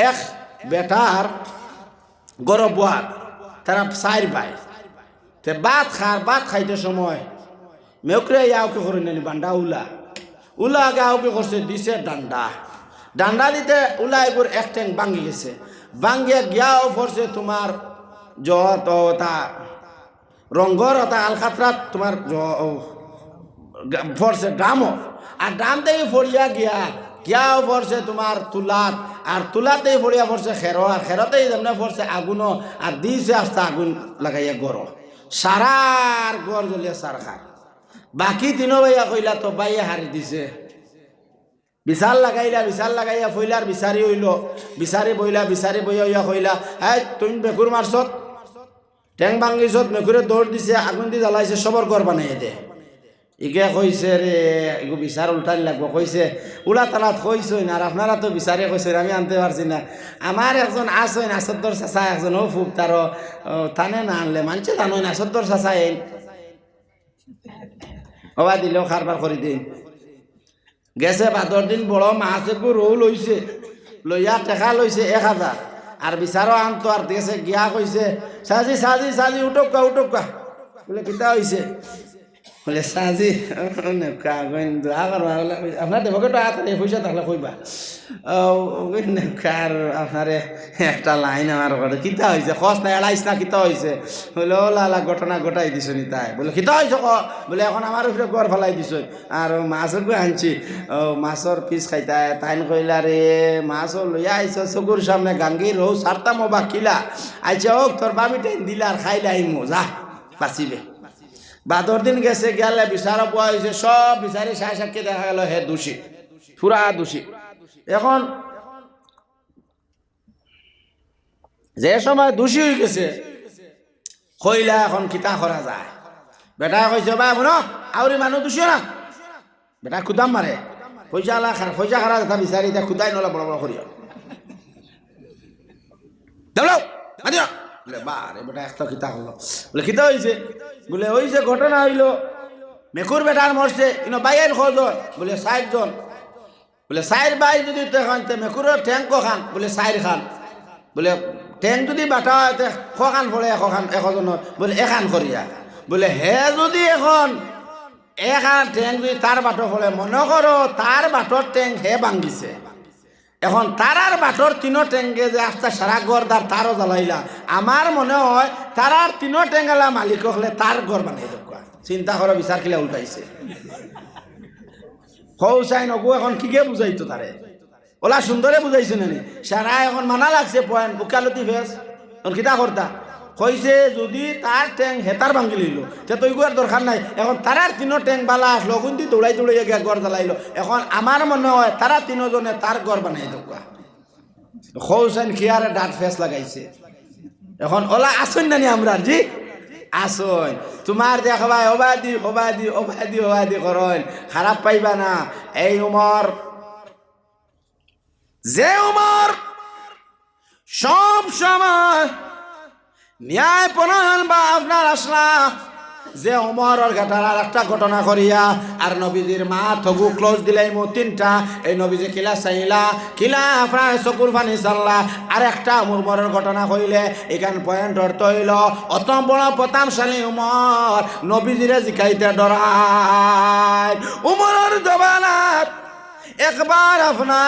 এক বেটার গরব বুয়ার তারা চাইর পায় তে ভাত খার ভাত খাইতে সময় মেউকরে ইয়াওকে করে নেনি বান্ডা উলা উলা আগে আউকে করছে দিছে ডান্ডা ডান্ডা দিতে উলা এগুর এক ট্যাং ভাঙ্গি গেছে ভাঙ্গিয়ে গিয়াও পড়ছে তোমার যত তা রঙ্গর তা আলখাতরাত তোমার জ- পড়ছে ড্রামও আর ড্রাম থেকে ফড়িয়া গিয়া গিয়াও পড়ছে তোমার তুলাত আর তুলাতেই ফড়িয়া পড়ছে খেরো আর খেরোতেই যেমন পড়ছে আগুনও আর দিছে আস্তে আগুন লাগাইয়া গড় সারার গড় জ্বলিয়া সার খার বাকি তিনো ভাইয়া কইলা তো বাইয়া হারি দিছে। বিচার লাগাইলা বিচার লাগাইয়া ফইলার বিচারি হইল। বিচারি বইলা বিচারি বইয়া কইলা হ্যাঁ তুমি বেকুর মারছত ঠেং ভাঙ্গিছত মেকুরে দৌড় দিছে, আগুন দি জ্বালাইছে সবর ঘর বানাই দে। ইকে কইছে রে এগো বিচার উল্টানি লাগবো, কইছে, উলা তালাত কইছই না, আর আপনারা তো বিচারে কইছেন, আমি আনতে পারছি না। আমার একজন আসইন আসদ্দর চাচা একজন ও ফুক তার থানে না আনলে, মানছে জানোই না আসদ্দর চাচা এই হবা দিলেও খারবার করে দিন গেছে বাদর দিন বড় মাছ রৌ লইছে লইয়া টেকা লইছে এক হাজার আর বিচারও আনতো আর গেছে গিয়া কইছে সাজি সাজি সাজি উঠকা উঠকা বলে, কিতা হইছে বলে সাজি কিন্তু আবার আপনার দেবকে তো হাত পয়সা থাকলে কইবা নেকার আপনারে একটা লাইন আমার ঘরে কিতা হয়েছে খস না এড়াইস না, কিতা হয়েছে বলে ও লালা ঘটনা ঘটাই দিছ নি তাই? বলে, কিতা হয়েছে ক বলে, এখন আমার উপরে গড় ফেলাই দিছ আর মাছর গো আনছি ও মাছর পিস খাইতাই তাইন কইলা রে মাছও লইয়া আইছ চকুর সামনে গাঙ্গি রৌ সারতাম বা কিলা আইছে ও তোর বাবি টাইম দিলা আর খাইলে আইমো যা, বাঁচিবে। বাদর দিন গেছে, গেলে বিচার পোৱা হয়েছে সব বিচারি সাই সাক্ষী দেখা গেল, হে দোষী। পুরা দোষী। এখন যে সময় দোষী হয়ে গেছে কইলা এখন কিতা করা যায়। বেটা কইছে বা, শুন আউরি মানুহ দোষী না বেটা খুদাম মারে পয়সা আলা খার পয়সা খারা কথা বিচারি এতিয়া খুদাই নলা বড় বড় করিও মাতিও বলে বারে বেটা, একটা কিতা হলো। বলে কিতা হয়েছে বলে ওই ঘটনা হইল। মেকুর বেটার মরছে। ইনো বাইয়ের কজন বলে ষাট জন বলে সাইর বাই যদি তখন তে মেকুরের ঠ্যাং সাইর খান। বলে ঠ্যাং যদি বাটা হয়, তে কখান পড়ে এখান এখন বলে এখান করিয়া। বলে, হে যদি এখন এখান ঠ্যাং যদি তার বাটো পড়ে মনে করো তার বাটর ঠ্যাং হে ভাঙ্গিছে এখন তারার বাটর তিনো টেঙ্গে যে আস্তে সারা গরদার তারও জ্বালাইলা। আমার মনে হয় তারার তিনো টেঙ্গালা মালিক হলে তার ঘর বানাই দেব চিন্তা করো বিচার কিলা উল্টাইছে। চাই নকু, এখন কিকে বুঝাইতো তারে ওলা সুন্দরে বুঝাইছে নি সারা এখন মানা লাগছে পয়েন্ট উকালতি ফেস এখন কিতা করতা কইছে যদি তার ট্যাং হেতার ভাঙি লইল, তে তৈ গুয়ার দরকার নাই। এখন তারার তিনো ট্যাং বালা আসলো গুন্দি দৌড়াই দৌড়াই গিয়া ঘর জ্বালাইলো। এখন আমার মনে হয় তারা তিনোজনে তার ঘর বানাই দোকা খৌসাইন খিয়ারে ডাট ফেস লাগাইছে। এখন ওলা আসুন নানি আমরা জি? আসুন তোমার দেখবা অবাদি অবাদি অবাদি অবাদি করন খারাপ পাইবা না। এই উমর যে উমর সব সময় ন্যায় পরায়ণ বা আপনার আসলা। যে অমরের ঘাটার আর একটা ঘটনা করিয়া, আর নবীজির মা থগু ক্লোজ দিলাই মো তিনটা। এই নবীজি কিলা চাইলা, কিলা আপনার চকুর পানি চাল্লা। আর একটা উমরের ঘটনা কইলে, এখান পয়েন্ট অর্থ হইল, অত বড় প্রতাপশালী উমর নবীজিরে জিকাইতে ডরায় উমরের জবানাত একবার আপনার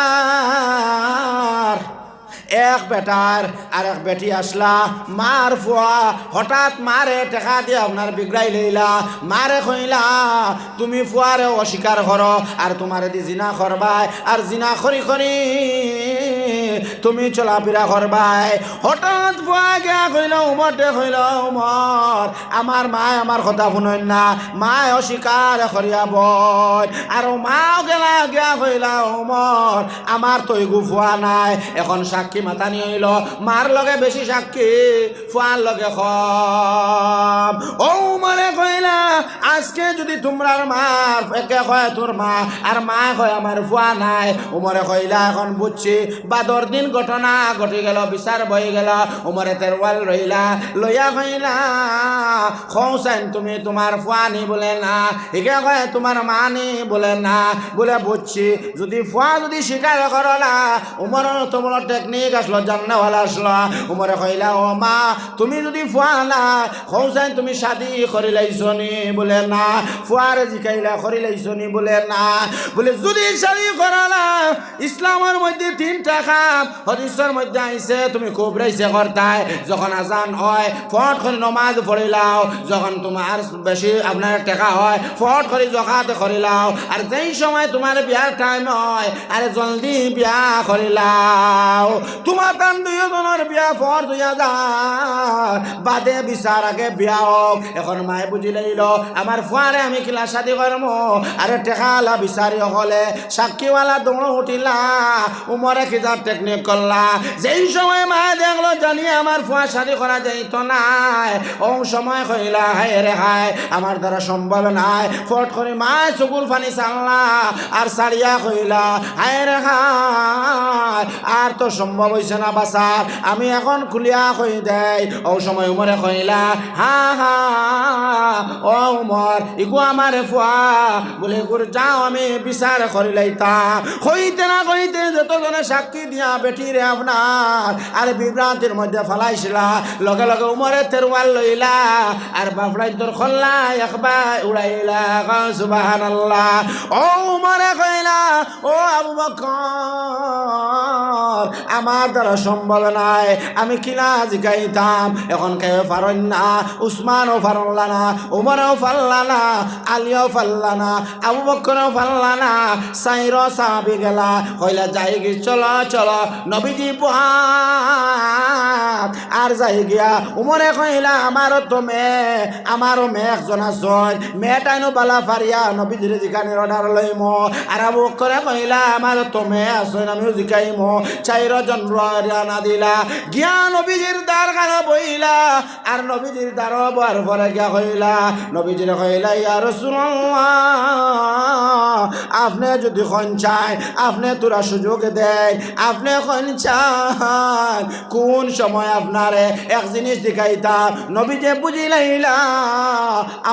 এক বেটার আর এক বেটি আসলা মার ফুয়া হঠাৎ মারে টেকা দিয়ে আপনার বিগড়াই লইলা মারে কইলা, তুমি ফুয়ারে অস্বীকার করো আর তোমারে দি জিনা করবাই আর জিনা করি করি তুমি চলাফেরা করবাই হঠাৎ ফুয়া গিয়া কইল উমর দে কইল উমর আমার মায় আমার কথা শুনই না, মায় অস্বীকার করিয়া বই আর মাও গেলা গিয়া কইলা উমর আমার তৈ গুফুয়া নাই, এখন সাক্ষী মাতা নিয়ে হইল মার লগে বেশি সাক্ষী, ফুয়ার লগে কম। ও মানে কইলা, আজকে যদি তোমরার মার একে কয় তোর মা, আর মা কয় আমার ফুয়া নাই। উমরে কইলা, এখন বুঝছি, বাদর দিন ঘটনা ঘটে গেল, বিচার বয়ে গেল। উমরে তেরওয়াল রইলা, লইয়া হইলা খৌসাইন তুমি তোমার ফুয়ানি বলে না, একে কয় তোমার মানি বলে না। বলে বুঝছি, যদি ফুয়া যদি স্বীকার করো না উমর তো বড় আসলো জান্নাওয়ালা আসলো। উমরে কইলা, ও মা, তুমি যদি ফুয়া না তুমি শাদি বলে না, ফুয়ারে জিকাইলা বলে না। বলে, যদি শাদি করো না, ইসলামের মধ্যে তিনটা কাম হদিসের মধ্যে আইছে, তুমি খুব রাইছে করতাই যখন আজান হয়, ফট করে নমাজ পড়িলাও যখন তোমার বেশি আপনার টেকা হয়, ফট করে জখাতে করিলাও আর যেই সময় তোমার বিয়ার টাইম হয়, আরে জলদি বিয়া করিলাও তোমার তান দুইজনের বিয়া ফর দুই হাজার বাদে বিচার আগে বিয়া হোক এখন মায়ে বুঝি লাইল আমার ফুয়ারে আমি কিলা শাদি করম আরে টেকালা বিচারি হলে সাক্ষীওয়ালা দৌড় উঠিলা। উমরে খিজার টেকনিক করলা যেই সময় মায়ে দেখল জানি আমার ফুয়া শাদি করা যাইত নাই। ও সময় কইলা হায় রে হায় আমার দ্বারা সম্ভব নাই। ফট করে মায় চকুর ফানি চাল্লা। আর সারিয়া কইলা হায় রে হায় আর তো সম্ভব হইছে না বাসার আমি এখন খুলিয়া কই দেই। ও সময় উমরে কইলা হা হা ও উমর ইগু আমার ফুয়া। বলে ইগুর যাও, আমি বিচার করি লাইতাম হইতে না কইতে যতজনে সাক্ষী দিয়া বেটি রে আপনার, আর বিভ্রান্তির মধ্যে ফালাইছিলা। লগে লগে উমরে তেরওয়াল লইলা। আর বাফড়াই তোর খল্লা একবার উড়াইলা। সুবাহান আল্লাহ ও উমরে কইলা ও আবু বকর, আমার দ্বারা সম্ভব নাই। আমি কিনা জিগাইতাম। এখন কেউ পারেন না, উসমানও পারলা না, উমরও পারলা না, আলিও পারলা না, আবু বকরও পারলা না সাইর সাহাবি গেলা। কইলা, যাই গি, চলো চলো, নবীজি পোহাত। আর যাই গিয়া উমরে কইলা, আমারও তো মেয়ে, আমারও মেয়ে একজন আসন মেয়েটাইনো বালা ফারিয়া নবীজির জিকানির অর্ডার লইম। আর আবু বকরে কইলা, আমারও তো মেয়ে আসন আমিও জিকাইম চাইর জন রানা দিলা। গিয়া নবীজির দ্বার কানে বইলা, আর নবীজির দ্বার বার পরে গিয়া কইলা নবীজির কইলা ইয়া রাসূলুল্লাহ, আপনি যদি খন চায়, আপনি তোরা সুযোগ দেয়, আপনি খন চান কোন সময় আপনারে এক জিনিস দেখাইতাম নবী যে বুঝি লাইলা,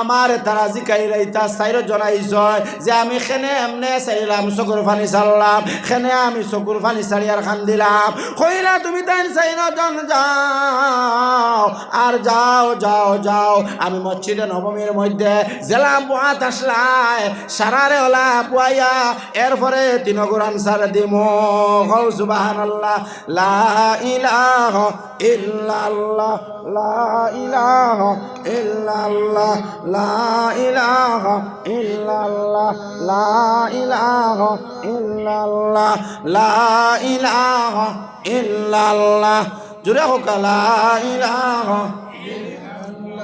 আমার তারা জিকাই লাইতা, সাইর জনাইছ, যে আমি খেনে এমনে চাইলাম, চকুর ফানি চাললাম খেনে আমি চকুর ফানি চালিয়ার খান দিলাম কইলা তুমি তাই চাইর জন, যাও। আর যাও যাও যাও। আমি মসজিদে নবমীর মধ্যে জেলা বুয়াত আসলাই, সারারে ওলা পুয়াইয়া এরপরে তিন কোরআন সার দিম। হৌ সুবাহান আল্লাহ লা ইলাহ ইল্লাল্লাহ, লা ইলাহ ইল্লাল্লাহ, লা ইলাহ ইল্লাল্লাহ, লা ইলাহ ইল্লাল্লাহ, লা ইলাহ ইল্লাল্লাহ। জুড়ে হোক, লা ইলাহ ইল্লাল্লাহু।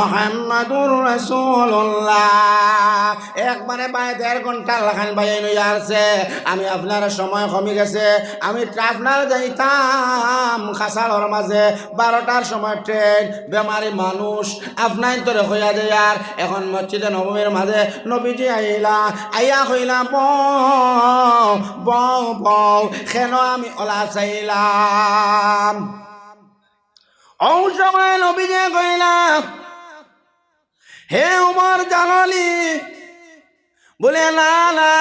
মুহাম্মাদুর রাসূলুল্লাহ। একবারে বাই দেড় ঘণ্টা লাখান বাই আসছে। আমি আপনার সময় কমে গেছে। আমি আপনার যাইতাম খাসাড়র মাঝে। বারোটার সময় ট্রেন, বেমারি মানুষ। আপনার তোরে হইয়া যায় আর। এখন মসজিদে নবমীর মাঝে নবীজি আইলা, আইয়া হইলা বউ বউ কেন আমি ওলা চাইলাম? সময় নবীজে কইলাম হে উমর জানালি বলে, না না,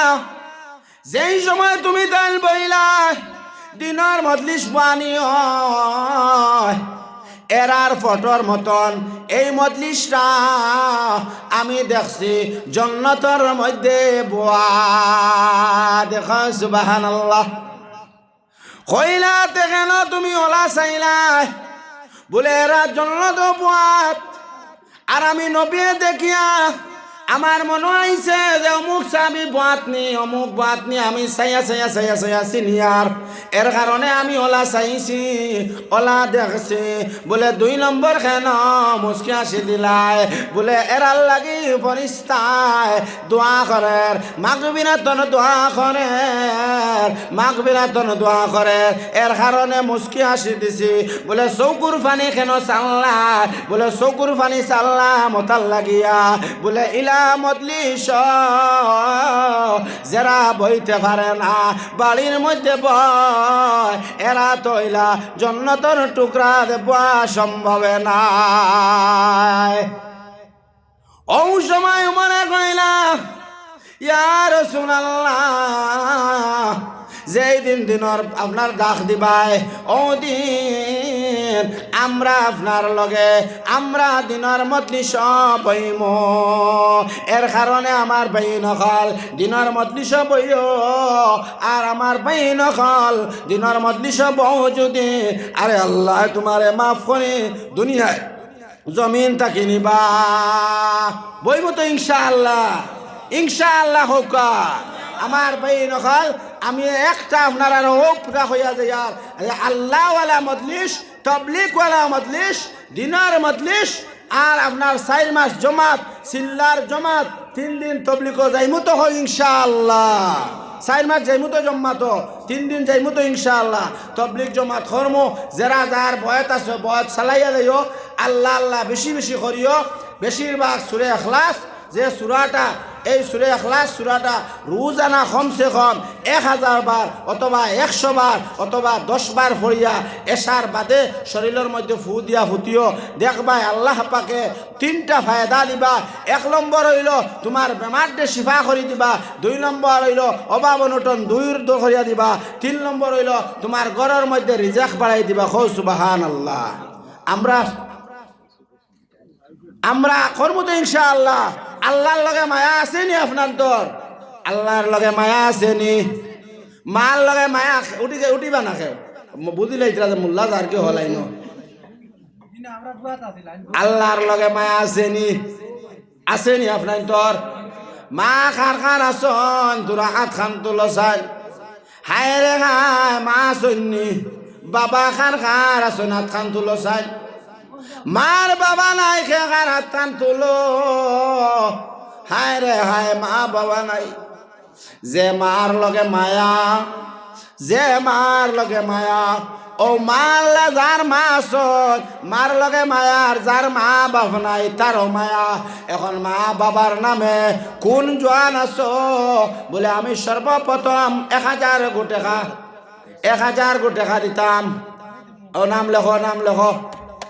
যেই সময় তুমি তাইল বইলা, দিনের মজলিস বানি হয় এরার ফটোর মতন এই মজলিসটা আমি দেখছি জন্নতর মধ্যে বোয়া। দেখ সুবাহান আল্লাহ কইলা কেন তুমি ওলা চাইলাই বলে, এরা জন্নত পোয়াত আর আমি নবী দেখিয়া আমার মনে হয়েছে যে অমুক চাবি বাতনি অমুক বাতনি আমি চাইয়া চাইয়া চাইয়া চাইয়া চিনিয়ার এর কারণে আমি ওলা চাইছি, ওলা দেখছি। বলে দুই নম্বর খেন মুসকি আসি দিলাই? বলে এরার লাগি ফরিস্তায় দোয়া করে মাঘ বিনাতন দোয়া করে মাঘ বিনাতন দোয়া করে এর কারণে মুসকি আসি দিছি। বলে, চৌকুর ফানি কেন চাল্লা? বলে, চৌকুর ফানি চাল্লা মতাল লাগিয়া বলে, ইলা মতলিস যারা বইতে পারে না, বাড়ির মধ্যে বয়, এরা তৈলা জন্নতর টুকরা দেওয়া সম্ভবে নাই। ও সময় মনে কইলা ইয়ার শুনাল্লাহ যেই দিন দিনর আপনার ডাক দিবাই ও দিন আমরা আপনার লগে, আমরা দিনের মতলি সব এর কারণে আমার বাই নকল দিনের মতলি সব আর আমার বাই নকল দিনের মতলি সব যদি। আরে আল্লাহ, তোমারে মাফ করে, দুনিয়ায় জমিন তাকে নিবা। বইব তো ইনশাআল্লাহ ইনশাআল্লাহ হোক। আমার বাই নকল আমি একটা আপনার হোকটা হইয়া যায় আর আল্লাহওয়ালা মজলিস তবলিকওয়ালা মজলিস, দিনার মজলিস, আর আপনার চার মাস জমাত, সিল্লার জমাত, তিন দিন তবলিকও যাইমু তো হয় ইনশাআল্লাহ। চার মাস যাইমু তো জম্মা তো তিন দিন যাইমু তো ইনশাআল্লাহ। তবলিক জমাত খরম যারা যার বয়ত আছে, বয়ত চালাইয়া যাইও আল্লাহ আল্লাহ বেশি বেশি করিও। বেশিরভাগ সুরে এখলাস, যে সুরাটা এই সুরে এখলাস সুরাটা রোজানা কমসে কম এক হাজার বার অথবা একশো বার অথবা দশ বার ফরিয়া এসার বাদে শরীরের মধ্যে ফু দিয়া ফুটিও দেখবাই আল্লাহ পাকে তিনটা ফায়দা দিবা। এক নম্বর হইল তোমার বেমারটে শিফা করে দিবা, দুই নম্বর হইল অভাব অনটন দুইর করিয়া দিবা, তিন নম্বর হইল তোমার ঘরের মধ্যে রিজাক বাড়াই দিবা খৌ সুবাহান আল্লাহ আমরা আমরা করব তো ইনশাআল্লাহ। আল্লাহর লগে মায়া আসেনি আপনার তোর আল্লাহর লগে মায়া আসেনি মার লগে মায়া উঠি উঠিবা না খেয়ে বুঝিলে ইতরা যে মোল্লা যার কি হলাই ন আল্লাহর লগে মায়া আসেনি আসেনি আপনার তোর মা খার খার আসন তোরা হাত খান তুলো চাই হায় রে হায়, মা সন্নি বাবা খান খার আসন হাত খান তুলো চাই মার বাবা নাই খেগার হাত কান তুলো? হায় রে, হায়, মা বাবা নাই। যে মার লগে মায়া, যে মার লগে মায়া, ও মারলে যার মা আসত মার লগে মায়ার যার মা বাপ নাই, তারও মায়া। এখন মা বাবার নামে কোন জোয়ান আছো? বলে, আমি সর্বপ্রথম এক হাজার গো টাকা এক হাজার গো টাকা দিতাম। ও নাম লেখো নাম লেখো।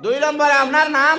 দুই নম্বরে আপনার নাম?